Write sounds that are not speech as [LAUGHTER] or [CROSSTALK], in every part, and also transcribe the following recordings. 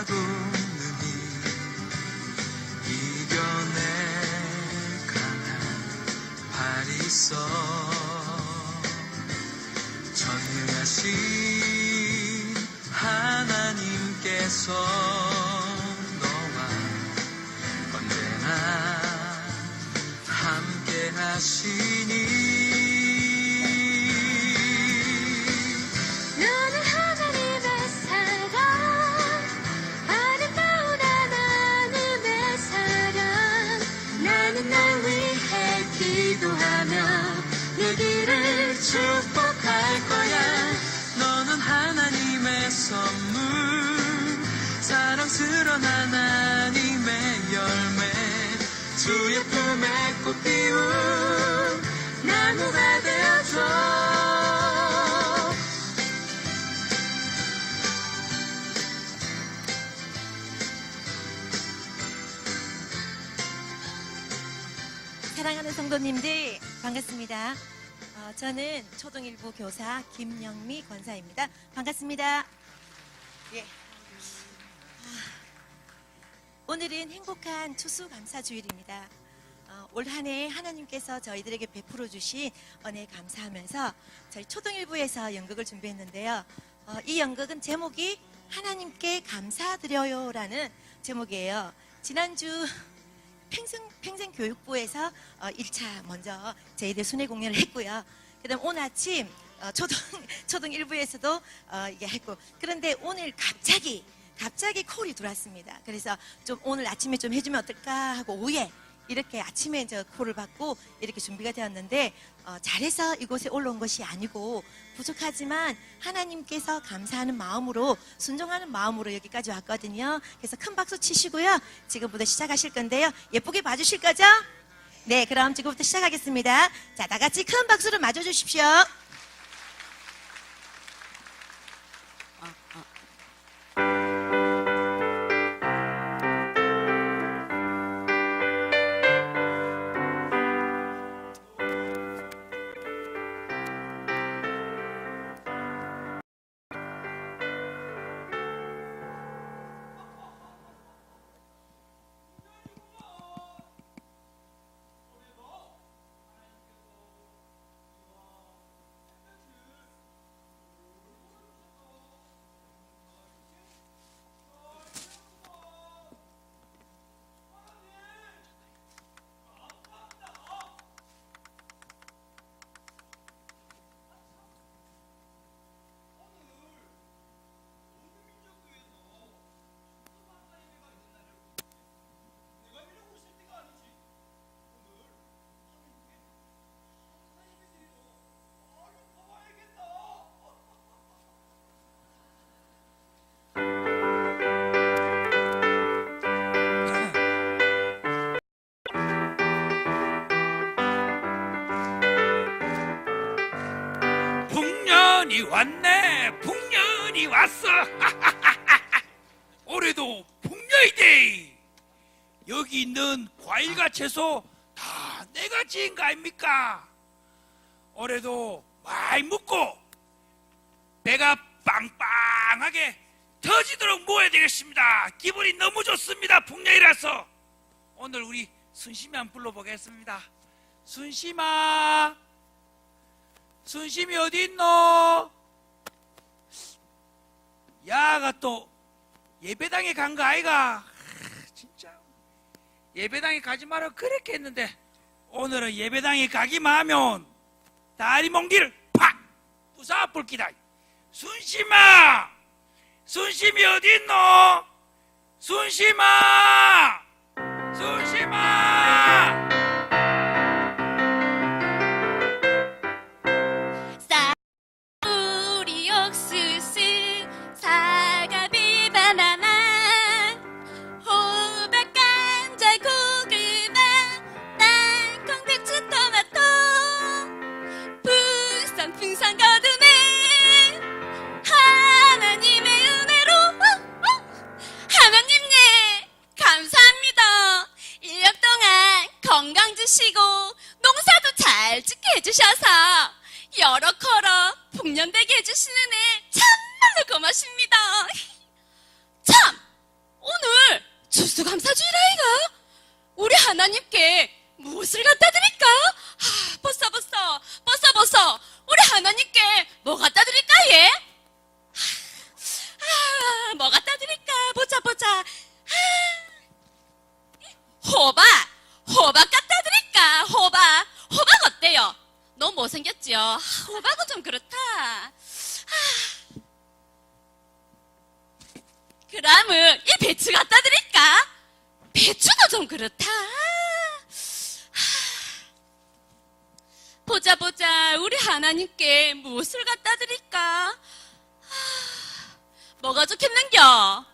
아 주의 품에 꽃 피운 나무가 되어줘 사랑하는 성도님들 반갑습니다. 어, 저는 초등일부 교사 김영미 권사입니다. 반갑습니다. 예. 아, 오늘은 행복한 추수감사주일입니다. 어, 올 한해 하나님께서 저희들에게 베풀어 주신 은혜 감사하면서 저희 초등일부에서 연극을 준비했는데요. 어, 이 연극은 제목이 하나님께 감사드려요라는 제목이에요. 지난주 평생, 평생교육부에서 어, 1차 먼저 저희들 순회 공연을 했고요. 그 다음 오늘 아침 어, 초등, [LAUGHS] 초등 1부에서도 어, 이게 했고. 그런데 오늘 갑자기, 갑자기 콜이 들어왔습니다. 그래서 좀 오늘 아침에 좀 해주면 어떨까 하고 오후에 이렇게 아침에 저 콜을 받고 이렇게 준비가 되었는데 어, 잘해서 이곳에 올라온 것이 아니고 부족하지만 하나님께서 감사하는 마음으로 순종하는 마음으로 여기까지 왔거든요. 그래서 큰 박수 치시고요. 지금부터 시작하실 건데요. 예쁘게 봐주실 거죠? 네, 그럼 지금부터 시작하겠습니다. 자, 다 같이 큰 박수를 맞아주십시오. 풍년 있는 과일과 채소 다 내가 지은 거 아닙니까 올해도 많이 먹고 배가 빵빵하게 터지도록 모아야 되겠습니다 기분이 너무 좋습니다 풍년이라서 오늘 우리 순심이 한번 불러보겠습니다 순심아 순심이 어디 있노? 야가 또 예배당에 간 거 아이가? 예배당에 가지 말아 그렇게 했는데 오늘은 예배당에 가기만 하면 다리 몽기를 팍 부사 볼기다. 순심아, 순심이 어디 있노? 순심아, 순심아. 주수감사주일아이가 우리 하나님께 무엇을 갖다 드릴까? 아, 벗어 벗어 벗어 벗어 우리 하나님께 뭐 갖다 드릴까 예? 아, 뭐 갖다 드릴까? 보자 보자. 아, 호박 호박 갖다 드릴까? 호박 호박 어때요? 너무 못생겼지요? 아, 호박은 좀 그렇다. 아. 그러면 이 배추 갖다 드릴까? 좀 그렇다. 하. 보자 보자 우리 하나님께 무엇을 갖다 드릴까? 하. 뭐가 좋겠는겨?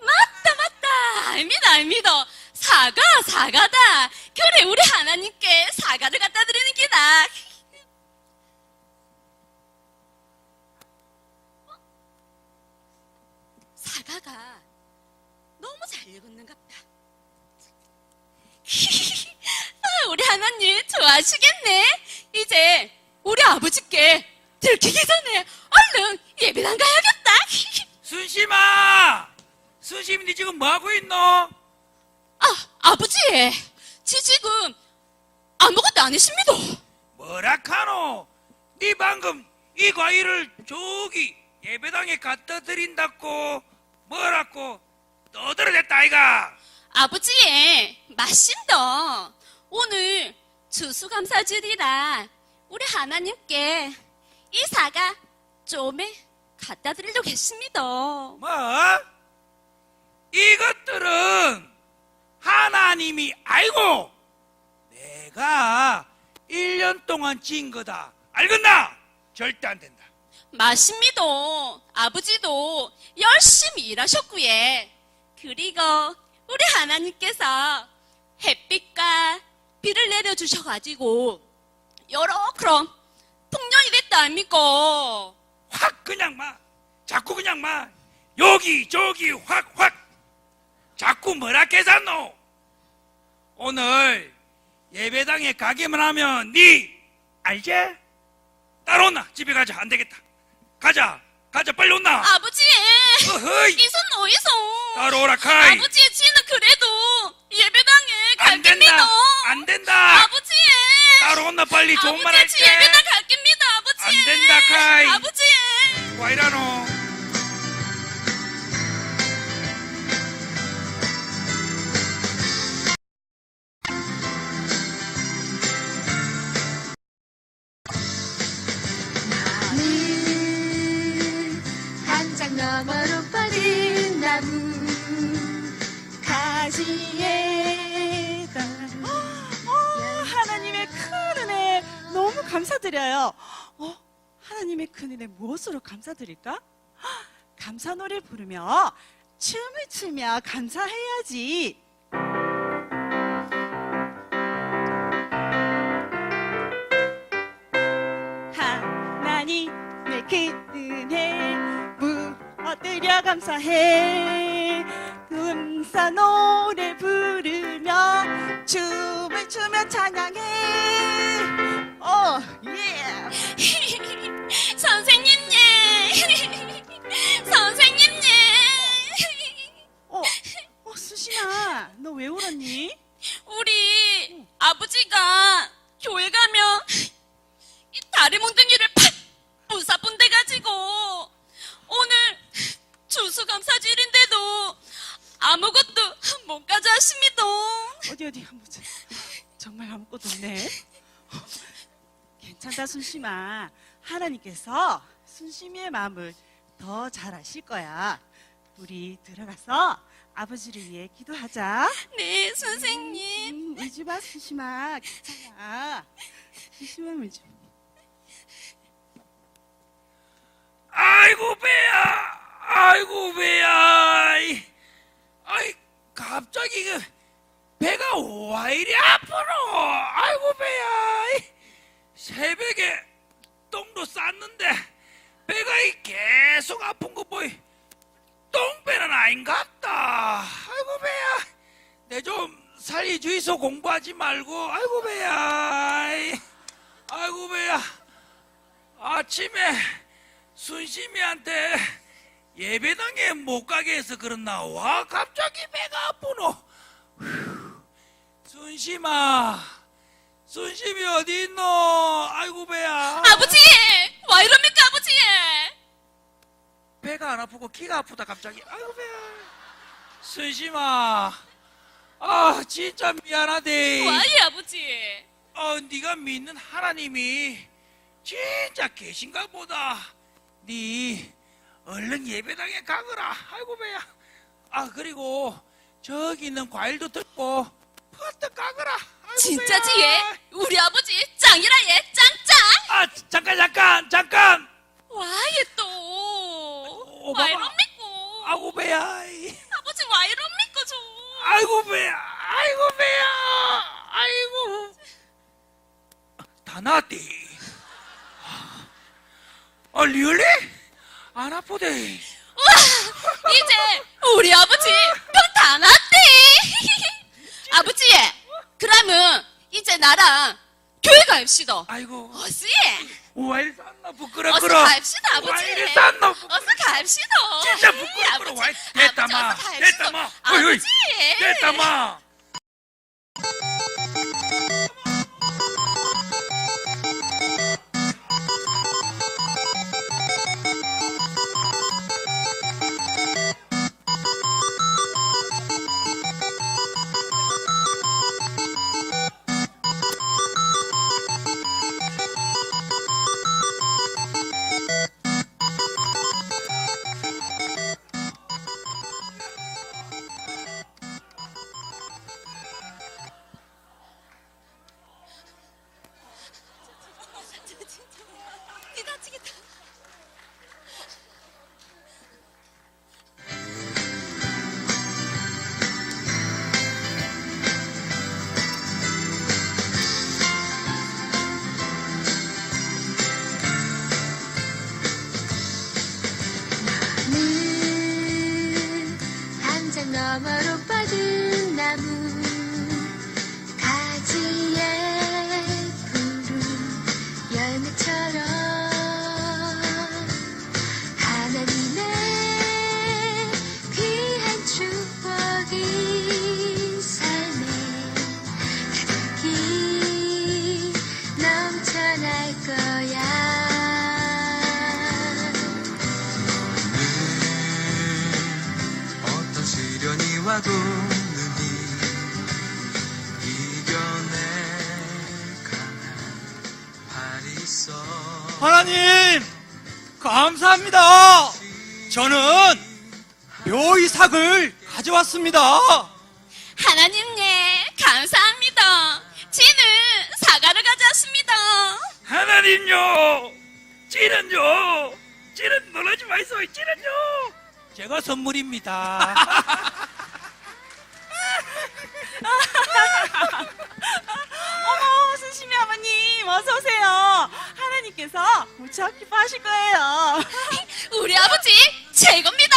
맞다 맞다 알미다 알미다 사과 사과다 그래 우리 하나님께 사과를 갖다 드리는 기다 사과가 익었는갑다. [LAUGHS] 아, 우리 하나님 좋아하시겠네. 이제 우리 아버지께 들키기 전에 얼른 예배당 가야겠다. [LAUGHS] 순심아! 순심이 니 지금 뭐하고 있노? 아, 아버지, 지 지금 아무것도 안 했습니다. 뭐라카노? 니 방금 이 과일을 저기 예배당에 갖다 드린다고 뭐라고 떠들어댔다 아이가 아버지, 맛있다. 오늘 주수감사절이라 우리 하나님께 이 사과 좀에 갖다 드리려고 했습니다. 뭐? 이것들은 하나님이 알고 내가 1년 동안 지은 거다 알겠나? 절대 안 된다 맞습니다. 아버지도 열심히 일하셨구예. 그리고 우리 하나님께서 햇빛과 비를 내려주셔가지고 요렇게럼 풍년이 됐다 아닙니까? 확 그냥 막 자꾸 그냥 막 여기 저기 확 확. 자꾸 뭐라 계산노. 오늘 예배당에 가기만 하면 니 알지? 따라온나 집에 가자. 안 되겠다. 가자. 가자. 빨리 온나. 아버지, 어허이. 이손 어이소? 따라오라 카이 아버지, 지는 그래도 예배당에 안 갈깁니다. 된다 안 된다 아버지, 따라온나 빨리 좋은 말 아버지, 지 할게 예배당 갈깁니다. 아버지, 안 된다, 카이. 아버지. 와이라노 가지에다 어, 하나님의 큰 은혜 너무 감사드려요. 어, 하나님의 큰 은혜 무엇으로 감사드릴까? 감사 노래 부르며 춤을 추며 감사해야지. 하나님의 큰 은혜 무엇드려 감사해 감사 노래 부르며 춤을 추며 찬양해 어, 예. 선생님 예 선생님 예 어, 어, 수신아, 너 왜 울었니? 우리 아버지가 교회 가면 이 다리 몽둥이를 팍 부사분대 가지고 오늘 주수감사주일인데도 아무것도 못 가져왔습니다 어디 어디 한번 보자. 정말 아무것도 없네. 괜찮다, 순심아. 하나님께서 순심이의 마음을 더 잘 아실 거야. 우리 들어가서 아버지를 위해 기도하자. 네 선생님 음, 울지 마, 순심아. 괜찮아. 순심아, 울지 마. 아이고 배야 아이고 배야 이- 아이 갑자기 그 배가 와 이리 아프노 아이고 배야! 이 새벽에 똥도 쌌는데 배가 이 계속 아픈 거 보이 똥배는 아닌갑다. 아이고 배야! 내 좀 살이 주의소 공부하지 말고. 아이고 배야! 이- 아이고 배야! 아침에 순심이한테 예배당에 못 가게 해서 그렇나? 와 갑자기 배가 아프노. 휴, 순심아. 순심이 어디 있노? 아이고 배야. 아버지! 와 이럽니까, 아버지! 배가 안 아프고 키가 아프다 갑자기. 아이고 배야. 순심아. 아 진짜 미안하대. 와, 이 아버지! 어, 네가 믿는 하나님이 진짜 계신가 보다. 네 얼른 예배당에 가거라. 아이고 배야. 아 그리고 저기 있는 과일도 들고 퍼뜩 가거라. 아이고, 진짜지, 배야. 얘? 우리 아버지 짱이라, 얘! 짱짱! 아 잠깐 잠깐 잠깐. 아이고. 어서 와 이리 쌌나 어서 부끄럽구나. 가입시다, 아버지. 와 이리 쌌나 부끄러. 어서 가입시다. 진짜 에이, 부끄럽구나. 아버지, 와 됐다 아버지, 마. 어서 가입시다. 됐다 마. 어이, 어이. 아버지. 됐다 마. 묘이삭을 가져왔습니다. 하나님 예 감사합니다. 지는 사과를 가져왔습니다. 하나님요. 찌는요. 찌는 놀라지 마이소. 찌는요. 제가 선물입니다. 어머, 순심이 아버님, 어서 오세요. 하나님께서 무척 기뻐하실 거예요. [LAUGHS] 우리 아버지 최고입니다.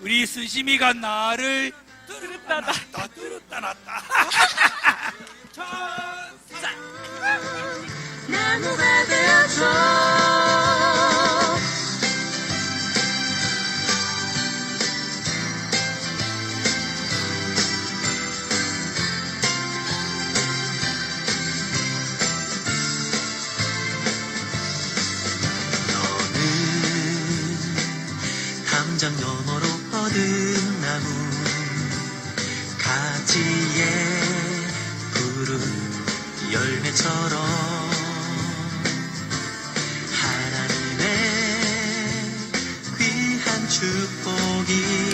우리 순심이가 나를 들었다 놨다 들었다 놨다. 천사. 나무가 되어줘 너는 담장 너머로 뻗은 나무 가지에 푸른 열매처럼 하나님의 귀한 축복이